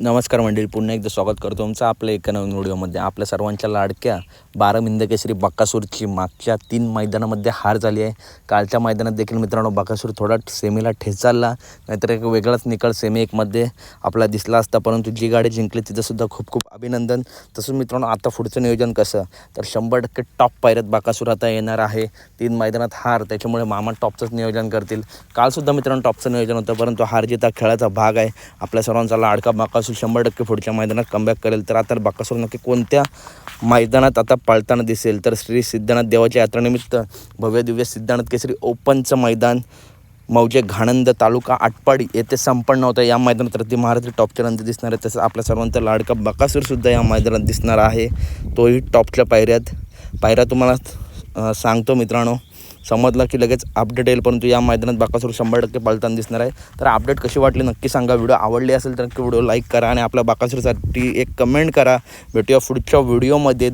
नमस्कार मंडळी पुन्हा एकदा स्वागत करतो तुमचं आपल्या एका नवीन व्हिडिओमध्ये. आपल्या सर्वांच्या लाडक्या बारा मिंद केसरी बक्कासूरची मागच्या तीन मैदानामध्ये हार झाली आहे. कालच्या मैदानात देखील मित्रांनो बकासूर थोडा सेमीला ठेचालला नाहीतर एक वेगळाच निकाल सेमी एकमध्ये आपला दिसला असता परंतु जी गाडी जिंकली तिथंसुद्धा खूप खूप अभिनंदन. तसंच मित्रांनो आता पुढचं नियोजन कसं? तर शंभर टक्के टॉप पायऱ्यात बाकासूर आता येणार आहे. तीन मैदानात हार त्याच्यामुळे मामा टॉपचंच नियोजन करतील. कालसुद्धा मित्रांनो टॉपचं नियोजन होतं परंतु हार जिता खेळाचा भाग आहे. आपल्या सर्वांचा लाडका बाकासूर शंभर टक्के पुढच्या मैदानात कमबॅक करेल. तर आता बाकासूर नक्की कोणत्या मैदानात आता पळताना दिसेल? तर श्री सिद्धनाथ देवाच्या यात्रेनिमित्त भव्य दिव्य सिद्धनाथ केसरी ओपनचं मैदान मौजे घाणंद तालुका आटपाडी येथे संपन्न होतं. या मैदानात रती महाराष्ट्र टॉपच्या नंतर दिसणार आहे. तसंच आपल्या सर्वांचा लाडका बकासूरसुद्धा या मैदानात दिसणार आहे. तोही टॉपच्या पायऱ्यात. पायऱ्या तुम्हाला सांगतो मित्रांनो. समजला की लगेच अपडेट येईल परंतु या मैदानात बाकासूर शंभर टक्के पळताना दिसणार आहे. तर अपडेट कशी वाटली नक्की सांगा. व्हिडिओ आवडली असेल तर नक्की व्हिडिओ लाईक करा आणि आपल्या बाकासूरसाठी एक कमेंट करा. भेटूया पुढच्या व्हिडिओमध्ये